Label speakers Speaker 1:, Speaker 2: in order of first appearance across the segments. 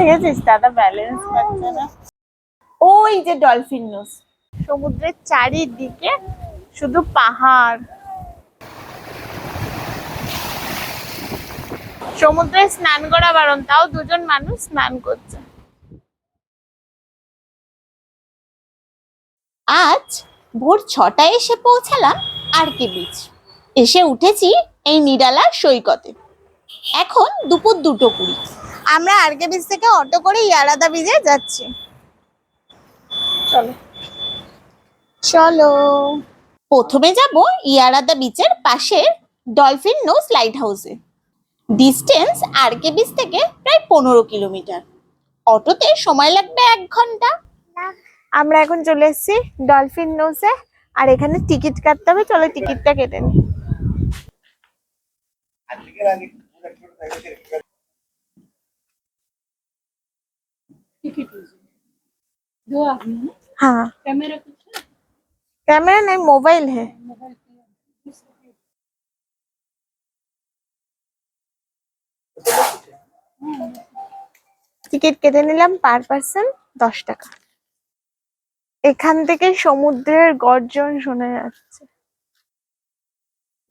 Speaker 1: দেখেছিস? দাদা ব্যালেন্স পাচ্ছে না। ওই যে ডলফিন নোস সমুদ্রের চারিদিকে শুধু পাহাড়। সমুদ্রে স্নান করা বারণ, তাও দুজন মানুষ স্নান করছে।
Speaker 2: আজ ভোর ছটায় এসে পৌঁছালাম আর কে বিচ এসে উঠেছি এই নিরালা সৈকতে। এখন দুপুর দুটো কুড়ি।
Speaker 1: আমরা আরকে বিচ থেকে অটো করে ইয়ারাদা বিচে যাচ্ছি। চলো। চলো।
Speaker 2: প্রথমে যাব ইয়ারাদা বিচের পাশের ডলফিন নোজ লাইট হাউসে ডিস্টেন্স আর কে বিচ থেকে প্রায় পনেরো কিলোমিটার অটোতে সময় লাগবে এক ঘণ্টা।
Speaker 1: আমরা এখন চলে এসেছি ডলফিন নোসে আর এখানে টিকিট কাটতে হবে, চলো টিকিটটা কেটে নি हाँ कैमरा नहीं मोबाइल है টিকিট কেটে নিলাম পার পার্সন দশ টাকা এখান থেকে সমুদ্রের গর্জন শোনা যাচ্ছে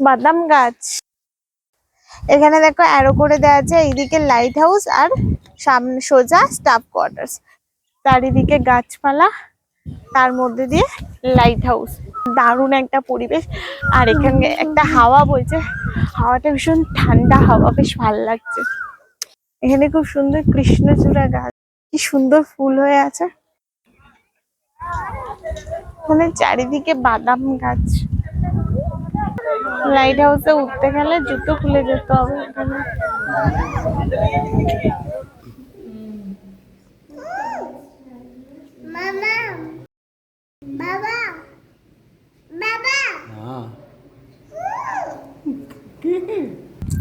Speaker 1: বাদাম গাছ এখানে দেখো অ্যারো করে দেওয়া আছে এইদিকে লাইট হাউস আর সামনে সোজা স্টাফ কোয়ার্টার্স চারিদিকে গাছপালা, তার মধ্যে দিয়ে লাইট হাউস দারুণ একটা পরিবেশ। আর এখানে একটা হাওয়া বইছে। হাওয়াটা ভীষণ ঠান্ডা, হাওয়া বেশ ভালো লাগছে। এখানে খুব সুন্দর কৃষ্ণচূড়া গাছ। কি সুন্দর ফুল হয়ে আছে। মানে চারিদিকে বাদাম গাছ। লাইট হাউসে উঠতে গেলে জুতো খুলে যেতে হবে। এখানে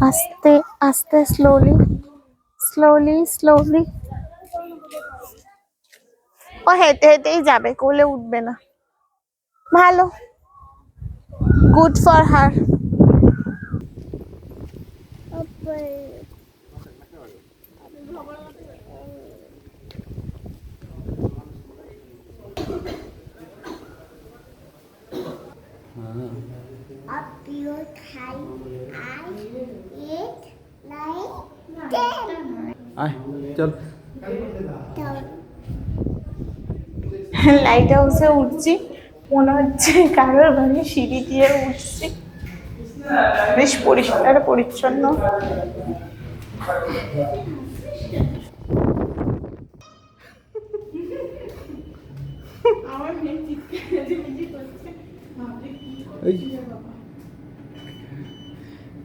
Speaker 1: আস্তে আস্তে স্লোলি স্লোলি স্লোলি ও হেঁটে হেঁটেই যাবে কোলে উঠবে না। ভালো। Good for her
Speaker 3: up your.
Speaker 4: আয় চল
Speaker 3: Down.
Speaker 1: লাইট হাউসে উঠছি মনে হচ্ছে কারোর বাড়ি সিঁড়ি দিয়ে উঠছি বেশ পরিষ্কার পরিচ্ছন্ন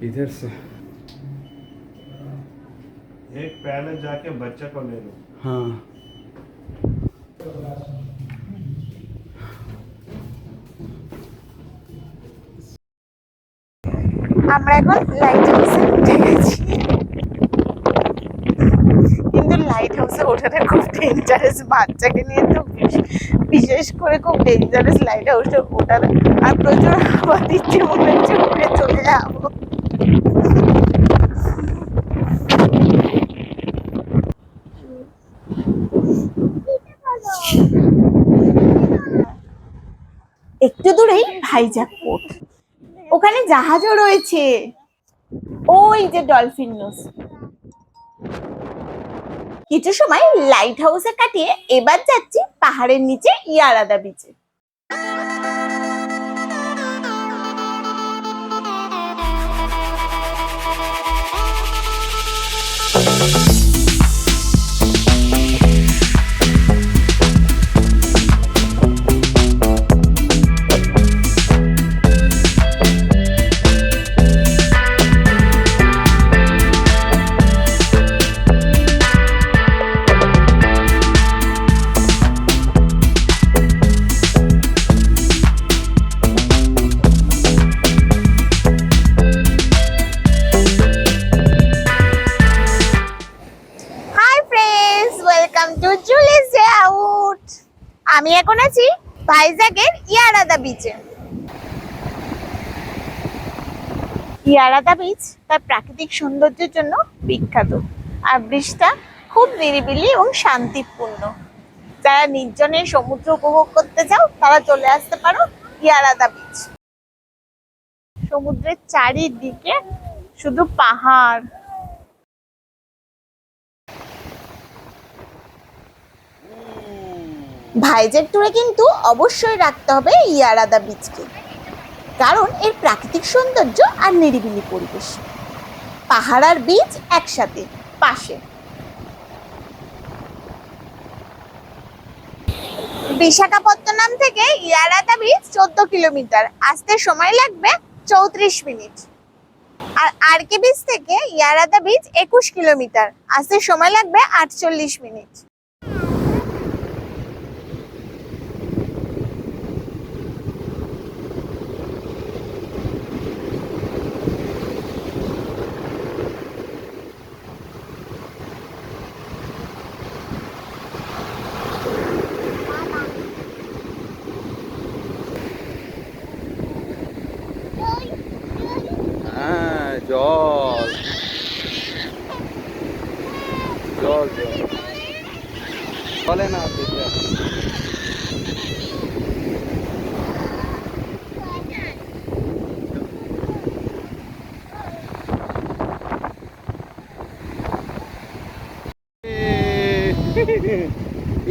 Speaker 4: इधर से
Speaker 5: एक पहले जाके बच्चे को ले लो
Speaker 4: हाँ
Speaker 1: আমরা এখন লাইট হাউসে উঠে গেছি কিন্তু লাইট হাউসে ওঠাটা খুব ডেঞ্জারাস বাচ্চাকে নিয়ে তো বিশ- বিশেষ করে খুব ডেঞ্জারাস লাইট হাউসে ওঠাটা আর প্রচুর হাওয়া দিচ্ছে মনে হচ্ছে উড়ে চলে যাব।
Speaker 2: একটু দূরেই ভাইজাগ পোর্ট ওখানে জাহাজও রয়েছে। ওই যে ডলফিন নোস কিছু সময় লাইট হাউসে কাটিয়ে এবার যাচ্ছি পাহাড়ের নিচে ইয়ারাদা বিচে
Speaker 1: হাই ইয়ারাদা বিচ তার প্রাকৃতিক সৌন্দর্যের জন্য বিখ্যাত। আর ব্রিজটা খুব নিরিবিলি এবং শান্তিপূর্ণ। যারা নির্জনে সমুদ্র উপভোগ করতে চাও, তারা চলে আসতে পারো ইয়ারাদা বিচ সমুদ্রের চারিদিকে শুধু পাহাড়।
Speaker 2: ভাইজের ট্যুরে কিন্তু অবশ্যই রাখতে হবে ইয়ারাদা বিচকে কারণ এর প্রাকৃতিক সৌন্দর্য আর নিরিবিলি পরিবেশ। পাহাড় আর বিচ একসাথে, পাশে।
Speaker 1: বিশাখাপত্তনম থেকে ইয়ারাদা বিচ চোদ্দ কিলোমিটার। আসতে সময় লাগবে চৌত্রিশ মিনিট। আর আরকে বিচ থেকে ইয়ারাদা বিচ একুশ কিলোমিটার। আসতে সময় লাগবে আটচল্লিশ মিনিট
Speaker 4: হ্যাঁ জল জল জল চলে না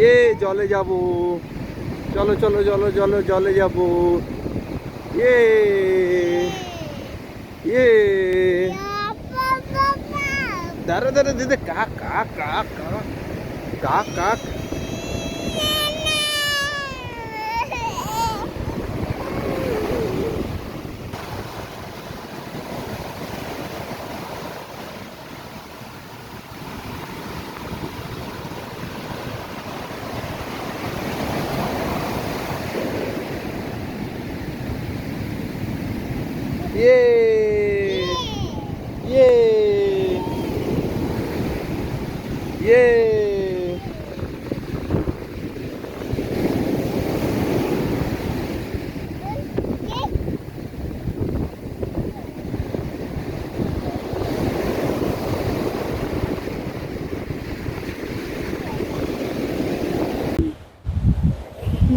Speaker 4: এ জলে যাব। চলো চলো চলো চলো, জলে যাব। এ এ। দাঁড়া দিদি কাক কাক কাক কাক কাক ইয়ে ইয়ে ইয়ে।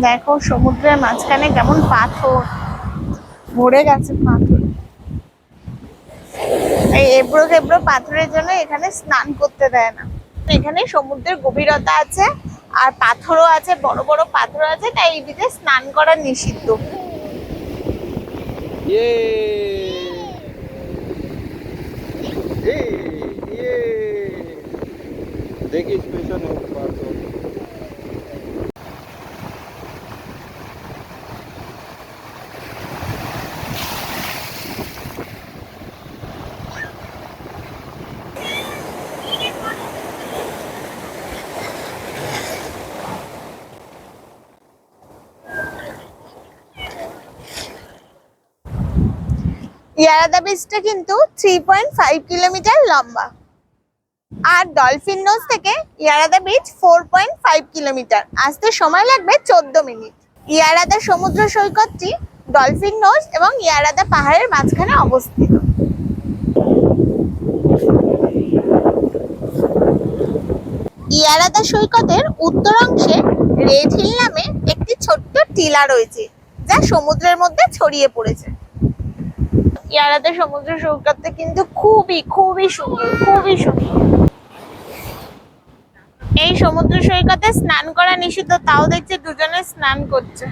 Speaker 1: দেখো, সমুদ্রের মাঝখানে কেমন পাথর। ভরে গেছে পাথর। এই এবড়ো খেবড়ো পাথরের জন্য এখানে স্নান করতে দেয় না। এখানে সমুদ্রের গভীরতা আছে, আর পাথরও আছে, বড় বড় পাথর আছে, তাই এই বিচে স্নান করা নিষিদ্ধ।
Speaker 4: ইয়ে। এ ইয়ে। দেখিস পেছনে
Speaker 1: ইয়ারাদা বিচটা কিন্তু থ্রি পয়েন্ট ফাইভ কিলোমিটার লম্বা। আর ডলফিন নোজ থেকে Yarada beach four point five kilometre. আসতে সময় লাগবে চোদ্দ মিনিট। ইয়ারাদা সমুদ্র সৈকতটি ডলফিন নোজ এবং ইয়ারাদা পাহাড়ের মাঝখানে অবস্থিত। ইয়ারাদা সৈকতের উত্তর অংশে রেড হিল নামে একটি ছোট্ট টিলা রয়েছে, যা সমুদ্রের মধ্যে ছড়িয়ে পড়েছে। ইয়ারাদা সমুদ্র সৈকতটা কিন্তু খুবই খুবই সুন্দর খুবই সুন্দর। এই সমুদ্র সৈকতে স্নান করা নিষিদ্ধ, তাও দেখছে দুজনে স্নান করছে।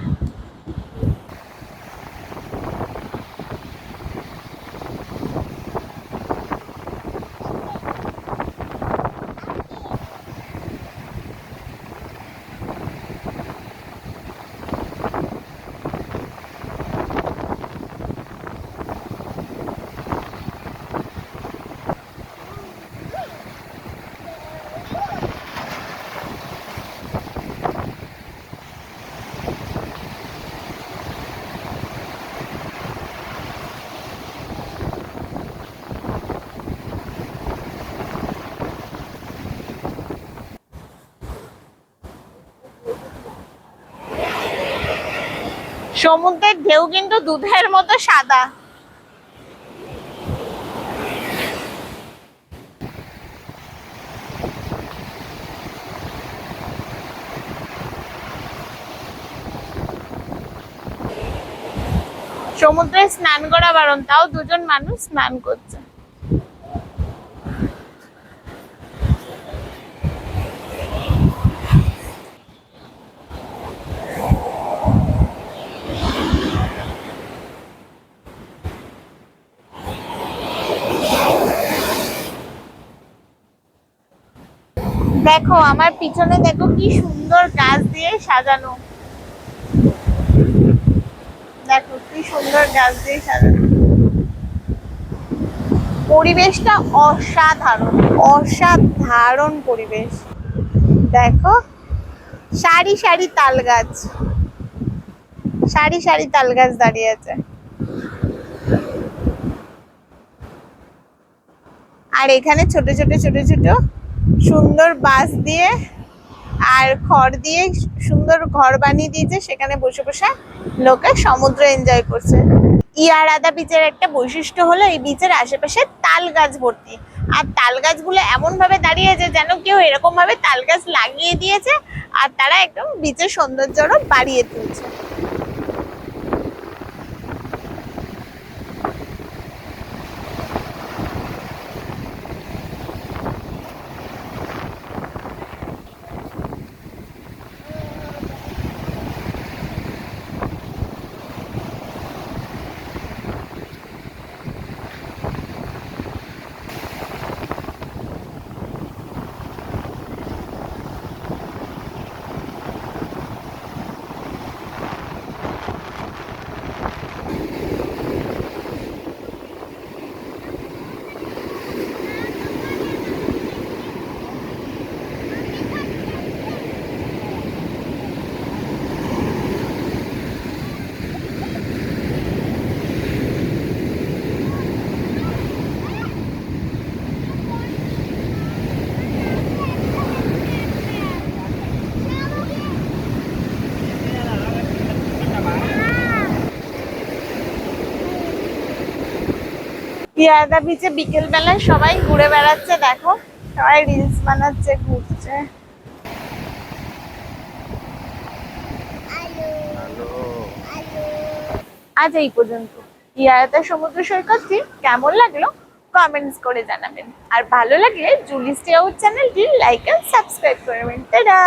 Speaker 1: সমুদ্রের ঢেউ কিন্তু দুধের মতো সাদা। সমুদ্রে স্নান করা বারণ তাও দুজন মানুষ স্নান করছে। দেখো, আমার পিছনে দেখো কি সুন্দর গাছ দিয়ে সাজানো। দেখো কি সুন্দর গাছ দিয়ে সাজানো। পরিবেশটা অসাধারণ অসাধারণ পরিবেশ। দেখো, সারি সারি তাল গাছ। সারি সারি তাল গাছ দাঁড়িয়ে আছে। আর এখানে ছোট ছোট ছোট ছোট সুন্দর বাঁশ দিয়ে আর খড় দিয়ে সুন্দর ঘর বানিয়ে দিয়েছে। সেখানে বসে বসে লোকে সমুদ্র এনজয় করছে। ইয়ারাদা বিচের একটা বৈশিষ্ট্য হলো এই বিচের আশেপাশে তাল গাছ ভর্তি। আর তাল গাছগুলো এমন ভাবে দাঁড়িয়েছে যেন কেউ এরকম ভাবে তাল গাছ লাগিয়ে দিয়েছে আর তারা একদম বিচের সৌন্দর্যটা বাড়িয়ে তুলছে। ইয়াদা বিচে বিকেল বেলায় সবাই ঘুরে বেড়াচ্ছে দেখো। সবাই রিলস বানাচ্ছে ঘুরছে। আজ এই পর্যন্ত। ইয়াদা সমুদ্র সৈকতটি কেমন লাগল? কমেন্টস করে জানাবেন। আর ভালো লাগলে জুলিস টিয়াউট চ্যানেলটি লাইক এন্ড সাবস্ক্রাইব করবেন। টাটা!